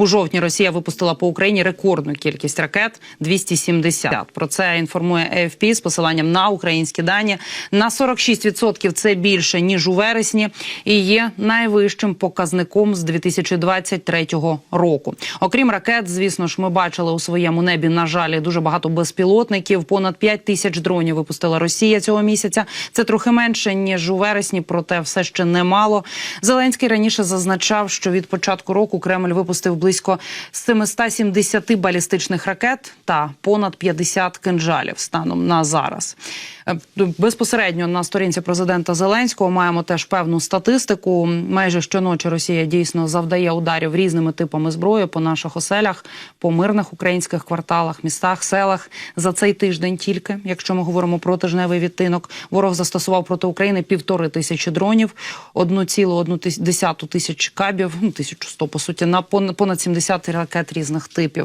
У жовтні Росія випустила по Україні рекордну кількість ракет 270. Про це інформує АФП з посиланням на українські дані. На 46% це більше ніж у вересні, і є найвищим показником з 2023 року. Окрім ракет, звісно ж, ми бачили у своєму небі. На жаль, дуже багато безпілотників. Понад 5 тисяч дронів випустила Росія цього місяця. Це трохи менше ніж у вересні, проте все ще немало. Зеленський раніше зазначав, що від початку року Кремль випустив близько 770 балістичних ракет та понад 50 кинжалів станом на зараз. Е, Безпосередньо на сторінці президента Зеленського маємо теж певну статистику. Майже щоночі Росія дійсно завдає ударів різними типами зброї по наших оселях, по мирних українських кварталах, містах, селах. За цей тиждень тільки, якщо ми говоримо про тижневий відтинок, ворог застосував проти України півтори тисячі дронів, 1,1 тисячу кабів, ну 1100, по суті, на понад 70 ракет різних типів.